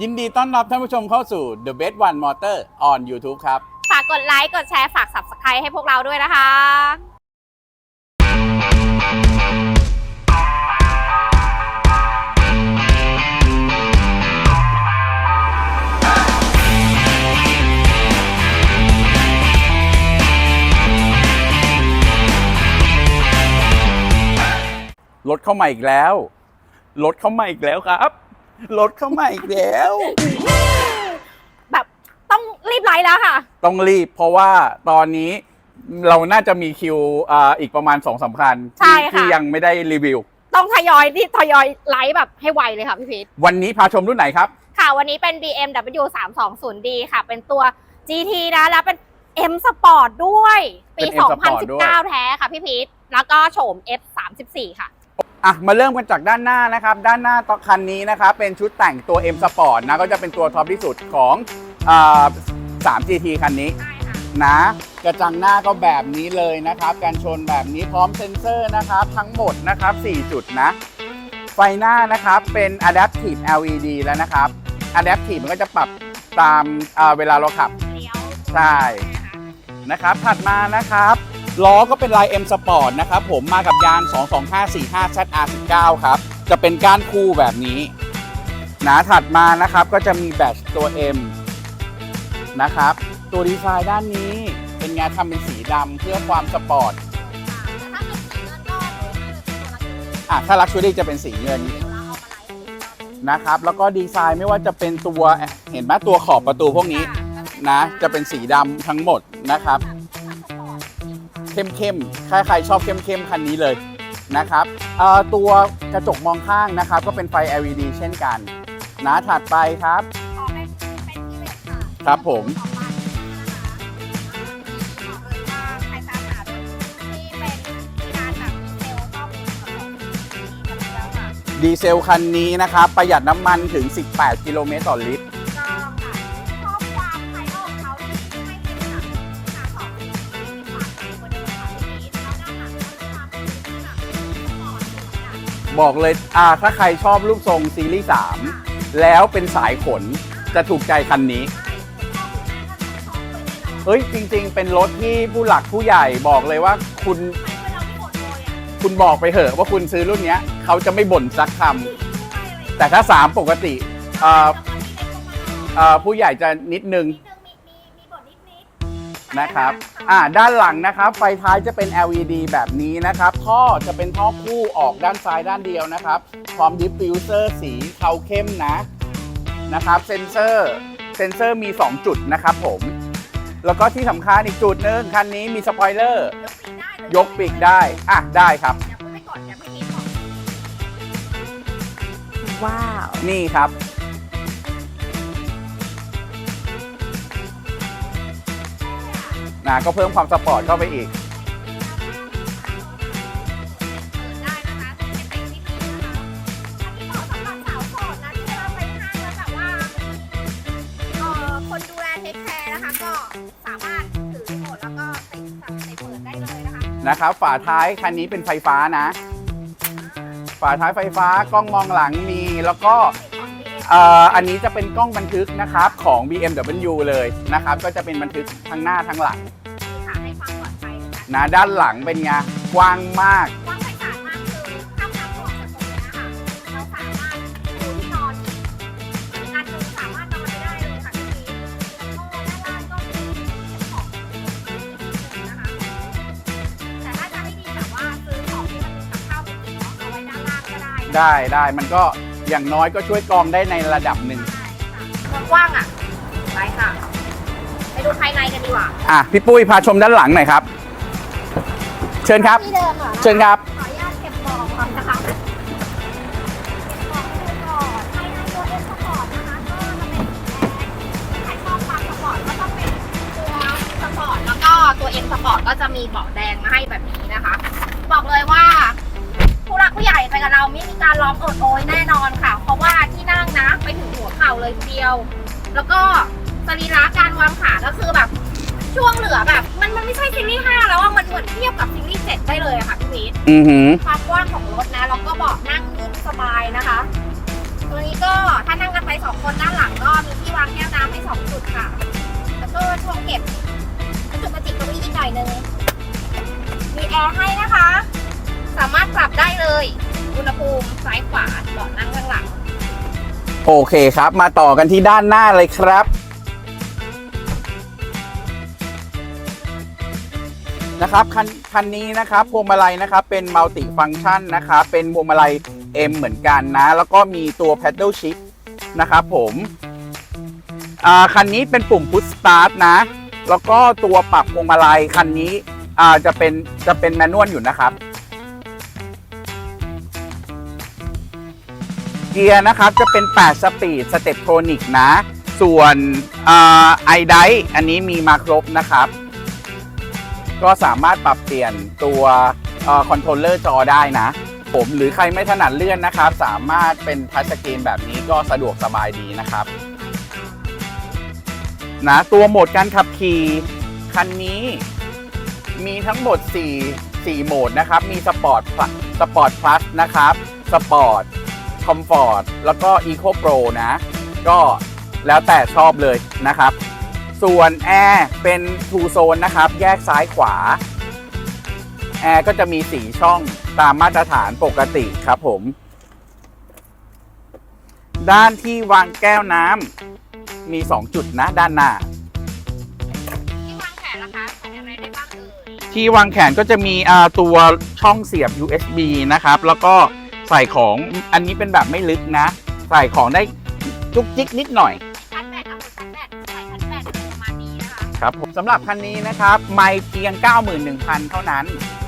ยินดีต้อนรับท่านผู้ชมเข้าสู่ The Best One Motor on YouTube ครับ ฝากกดไลค์ กดแชร์ ฝาก subscribe ให้พวกเราด้วยนะคะ รถเข้ามาอีกแล้ว รถเข้ามาอีกแล้วครับ รถเข้ามาอีกแล้ว แบบต้องรีบไลค์แล้วค่ะ ต้องรีบเพราะว่าตอนนี้เราน่าจะมีคิวอ่าอีกประมาณ2องสามคันใช่ที่ค่ะ ที่ยังไม่ได้รีวิว ต้องทยอยที่ทยอยไลค์แบบให้ไวเลยค่ะพี่พีทวันนี้พาชมรุ่นไหนครับ ค่ะ วันนี้เป็น BMW 320D ค่ะ เป็นตัว GT นะ แล้วเป็น M Sport ด้วย ปี เป็น M Sport ด้วย 2019 แท้ค่ะพี่พีทแล้วก็โฉม F34 ค่ะ อะมาเริ่มกันจากด้านหน้านะครับ ด้านหน้าต่อคันนี้นะครับเป็นชุดแต่งตัว M Sport นะก็จะเป็นตัวท็อปที่สุดของอ่า 3 GT คันนี้ใช่ค่ะนะกระจังหน้าก็แบบนี้เลยนะครับการชนแบบนี้พร้อมเซ็นเซอร์นะครับทั้งหมดนะครับ 4 จุดนะ ไฟหน้านะครับเป็น Adaptive LED แล้วนะครับ Adaptive มันก็จะปรับตามอ่าเวลาเราขับเลี้ยวใช่นะครับถัดมานะครับ ล้อก็เป็นลาย M Sport นะครับผมมากับยาง 22545 ZR19 ครับ จะเป็นก้านคู่แบบนี้นะถัดมานะครับก็จะมีแบตตัว M นะครับ ตัวดีไซน์ด้านนี้เป็นงานทำเป็นสีดำเพื่อความสปอร์ตอะถ้าลักชัวรี่จะเป็นสีเงินนะครับ แล้วก็ดีไซน์ไม่ว่าจะเป็นตัวเห็นไหมตัวขอบประตูพวกนี้นะ จะเป็นสีดำทั้งหมดนะครับ เข้มๆ ถ้าใครชอบเข้มๆ คันนี้เลยนะครับเอ่อตัวกระจกมองข้างนะครับ ก็เป็นไฟ LED เช่นกันนะถัดไปครับออกเป็นเป็นอีเวนต์ค่ะครับผมของร้านนี้นะคะบอกเลยว่าใครตามหารุ่นที่เป็นการแบบเซลล์ต้องมีกระจกดีกันแล้วค่ะดีเซลคันนี้นะครับ ประหยัดน้ำมันถึง 18 กิโลเมตรต่อลิตร บอกเลยอ่าถ้าใครชอบรูปทรงซีรีส์3แล้วเป็นสายขนจะถูกใจคันนี้ เฮ้ย จริง ๆ เป็นรถที่ผู้หลักผู้ใหญ่บอกเลยว่าคุณคุณบอกไปเถอะว่าคุณซื้อรุ่นเนี้ยเขาจะไม่บ่นสักคำแต่ถ้า 3 ปกติอ่าอ่าผู้ใหญ่จะนิดนึง นะครับอ่าด้านหลังนะครับ ไฟท้ายจะเป็น LED แบบนี้นะครับ ท่อจะเป็นท่อคู่ออกด้านซ้ายด้านเดียวนะครับ พร้อมดิฟฟิวเซอร์สีเทาเข้มนะนะครับ เซนเซอร์เซนเซอร์มี 2 จุดนะครับผม แล้วก็ที่สำคัญอีกจุดหนึงคันนี้มีสปอยเลอร์ยกปีกได้อะได้ครับว้าว นี่ครับ นะก็เพิ่มความสปอร์ตเข้าไปอีก ได้นะคะเป็นเต็มที่ดีนะคะอันนี้เหมาะสำหรับสาวโสดนะที่เวลาไปห้างแล้วแบบว่าเอ่อคนดูแลเทคแคร์นะคะ ก็สามารถถือรีโมทแล้วก็ติดสั่งติดเปิดได้เลยนะคะนะครับ ฝาท้ายคันนี้เป็นไฟฟ้านะ ฝาท้ายไฟฟ้ากล้องมองหลังมี แล้วก็เอ่ออันนี้จะเป็นกล้องบันทึกนะครับของ BMW เลยนะครับก็จะเป็นบันทึกทั้งหน้าทั้งหลังค่ะให้ความปลอดภัยเลยนะนะด้านหลังเป็นไงกว้างมากกว้างไพศาลมากคือถ้าพักออกจากตรงนี้นะคะเราสามารถดูที่นอนอีกอันหนึงสามารถนอนไปได้เลยค่ะที่นี้แล้วก็ด้านล่างก็มีเก็บของนะคะแต่ถ้าจะให้ดีแบบว่าซื้อของที่มันมีกับข้าวไปกินเนาะเอาไว้ด้านล่างก็ได้นะได้ได้มันก็ อย่างน้อยก็ช่วยกรองได้ในระดับหนึ่งกว้างๆอะไปค่ะ ไปดูภายในกันดีกว่าอะพี่ปุ้ยพาชมด้านหลังหน่อยครับ เชิญครับ ที่เดิมเหรอเชิญครับ ขออนุญาตเก็บของก่อนนะคะเก็บของให้ดูก่อนภายในตัวเอ็นสปอร์ตนะคะก็จะเป็นสีแดงใครชอบความสปอร์ตก็ต้องเป็นตัวสปอร์ตแล้วก็ตัวเอ็นสปอร์ตก็จะมีเบาะแดงมาให้แบบนี้นะคะ บอกเลยว่า ผู้รักผู้ใหญ่ไปกับเราไม่มีการร้องโอดโอยแน่นอนค่ะ เพราะว่าที่นั่งนะไปถึงหัวเข่าเลยทีเดียว แล้วก็สรีระการวางขาก็คือแบบช่วงเหลือแบบ มันมันไม่ใช่ซีรีส์5แล้วอะมันเหมือนเทียบกับซีรีส์7ได้เลยอะค่ะพี่พีทอือหือ ความกว้างของรถนะแล้วก็เบาะนั่งนิ่มสบายนะคะ ตัวนี้ก็ถ้านั่งกันไปสองคนด้านหลังก็มีที่วางแก้วน้ำให้สองจุดค่ะ แล้วก็ช่วงเก็บจุดกระจิกตรงนี้อีกหน่อยนึงมีแอร์ให้นะคะ สามารถปรับได้เลย อุณหภูมิซ้ายขวาเบาะนั่งข้างหลัง โอเคครับ มาต่อกันที่ด้านหน้าเลยครับ นะครับคันคันนี้นะครับพวงมาลัยนะครับเป็นมัลติฟังชันนะครับเป็นพวงมาลัย M เหมือนกันนะ แล้วก็มีตัว Paddle Shift นะครับผมอ่าคันนี้เป็นปุ่ม Push Start นะ แล้วก็ตัวปรับพวงมาลัยคันนี้อ่าจะเป็นจะเป็นแมนนวลอยู่นะครับ เกียร์นะครับจะเป็น 8 สปีดสเต็ปโทนิกนะ ส่วนไอไดอันนี้มีมาครบนะครับ ก็สามารถปรับเปลี่ยนตัวคอนโทรลเลอร์จอได้นะ ผมหรือใครไม่ถนัดเลื่อนนะครับ สามารถเป็นทัชสกรีนแบบนี้ก็สะดวกสบายดีนะครับนะตัวโหมดการขับขี่คันนี้มีทั้งหมด 4 4 โหมดนะครับ มีสปอร์ตสปอร์ตพลัสนะครับ สปอร์ต คอมฟอร์ตแล้วก็ Eco Pro นะ ก็แล้วแต่ชอบเลยนะครับ ส่วนแอร์เป็น two zone นะครับ แยกซ้ายขวา แอร์ก็จะมี4ช่องตามมาตรฐานปกติครับผม ด้านที่วางแก้วน้ำมี 2 จุดนะด้านหน้า ที่วางแขนนะคะใส่อะไรได้บ้างเอ่ยที่วางแขนก็จะมีอ่าตัวช่องเสียบ USB นะครับ แล้วก็ ใส่ของอันนี้เป็นแบบไม่ลึกนะ ใส่ของได้จุกจิกนิดหน่อย ชัดแบตเอาชัดแบตใส่ชัดแบตประมาณนี้นะคะ ครับผมสำหรับคันนี้นะครับ ไม่เพียง 91,000 เท่านั้น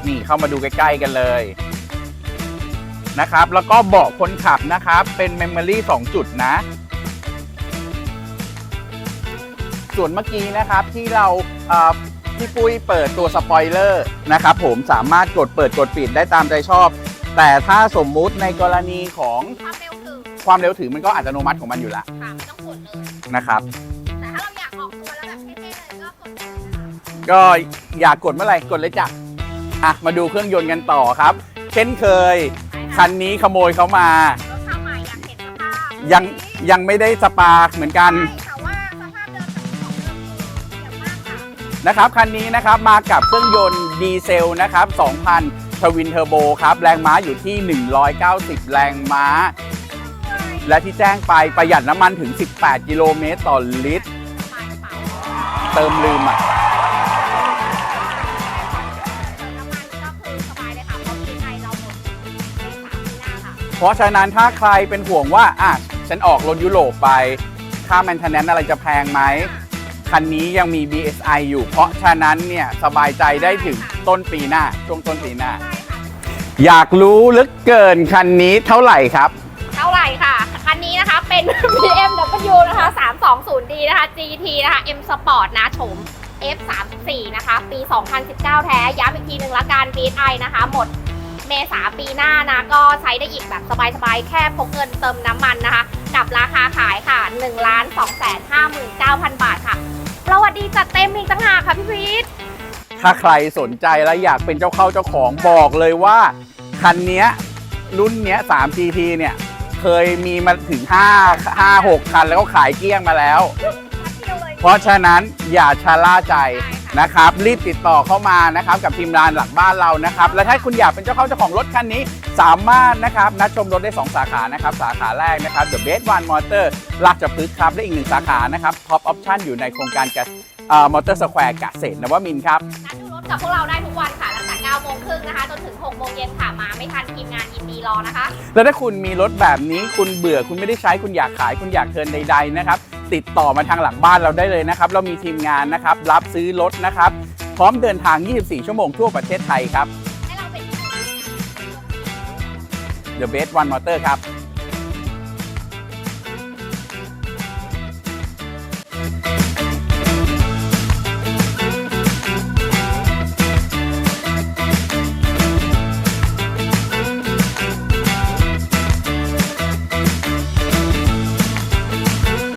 นี่เข้ามาดูใกล้ๆกันเลยนะครับ แล้วก็เบาะคนขับนะครับ เป็น Memory 2จุดนะ ส่วนเมื่อกี้นะครับที่เราเอ่อพี่ปุ้ยเปิดตัวสปอยเลอร์นะครับผมสามารถกดเปิดกดปิดได้ตามใจชอบ แต่ถ้าสมมุติในกรณีของความเร็วถึงความเร็วถือมันก็อัตโนมัติของมันอยู่แล้วค่ะไม่ต้องกดเลยนะครับ แต่ถ้าเราอยากออกตัวแล้วแบบเท่ๆเลยก็กดได้เลยนะคะก็อยากกดเมื่อไหร่กดเลยจ้ะอะมาดูเครื่องยนต์กันต่อครับ เช่นเคย คันนี้ขโมยเขามา รถเข้าใหม่อยากเห็นสภาพยังยังไม่ได้สปาเหมือนกัน ใช่ นะครับคันนี้นะครับมากับเครื่องยนต์ดีเซลนะครับ2,000ทวินเทอร์โบครับแรงม้าอยู่ที่ 190 แรงม้า และที่แจ้งไปประหยัดน้ำมันถึง 18 กิโลเมตรต่อลิตร เติมลืมอะเพราะฉะนั้นถ้าใครเป็นห่วงว่าอะฉันออกรถยุโรปไป ค่าแมนเทนแนนอะไรจะแพงไหม คันนี้ยังมี BSI อยู่ เพราะฉะนั้นเนี่ยสบายใจได้ถึงต้นปีหน้า ช่วงต้นปีหน้า อยากรู้เหลึกเกินคันนี้เท่าไหร่ครับ เท่าไหร่ค่ะ คันนี้นะคะเป็น BMW นะคะ 320D นะคะ GT นะคะ M Sport นะโฉม F34 นะคะ ปี 2019 แท้ ย้ำอีกทีหนึ่งละกัน BSI นะคะ หมดเมษาปีหน้านะ ก็ใช้ได้อีกแบบสบายๆ แค่พกเงินเติมน้ำมันนะคะ กับราคาขายค่ะ 1 2 5 9 0 0 0 บาทค่ะ ค่ะพี่พีทถ้าใครสนใจและอยากเป็นเจ้าเข้าเจ้าของบอกเลยว่าคันเนี้ยรุ่นเนี้ย 3 GT เนี่ย เคยมีมาถึง 5 5 6 คันแล้วก็ขายเกลี้ยงมาแล้วเดียวเลยเพราะฉะนั้นอย่าชะล่าใจนะครับ รีบติดต่อเข้ามานะครับกับทีมงานหลังบ้านเรานะครับ และถ้าคุณอยากเป็นเจ้าเข้าเจ้าของรถคันนี้ สามารถนะครับนัดชมรถได้ 2 สาขานะครับ สาขาแรกนะครับ The Best One Motor ลาดจะพฤกษ์ครับและอีกหนึ่งสาขานะครับ Top Option อยู่ในโครงการกับ มอเตอร์สแควร์เกษตรนวมินทร์ครับ นัดดูรถกับพวกเราได้ทุกวันค่ะ ตั้งแต่9โมงครึ่งนะคะ จนถึง6โมงเย็นค่ะ มาไม่ทันทีมงานยินดีรอนะคะ แล้วถ้าคุณมีรถแบบนี้คุณเบื่อคุณไม่ได้ใช้คุณอยากขาย คุณอยากเทิร์นใด ๆ นะครับ ติดต่อมาทางหลังบ้านเราได้เลยนะครับ เรามีทีมงานนะครับ รับซื้อรถนะครับ พร้อมเดินทาง 24 ชั่วโมงทั่วประเทศไทยครับ ให้เราเป็น The Best One Motor ครับ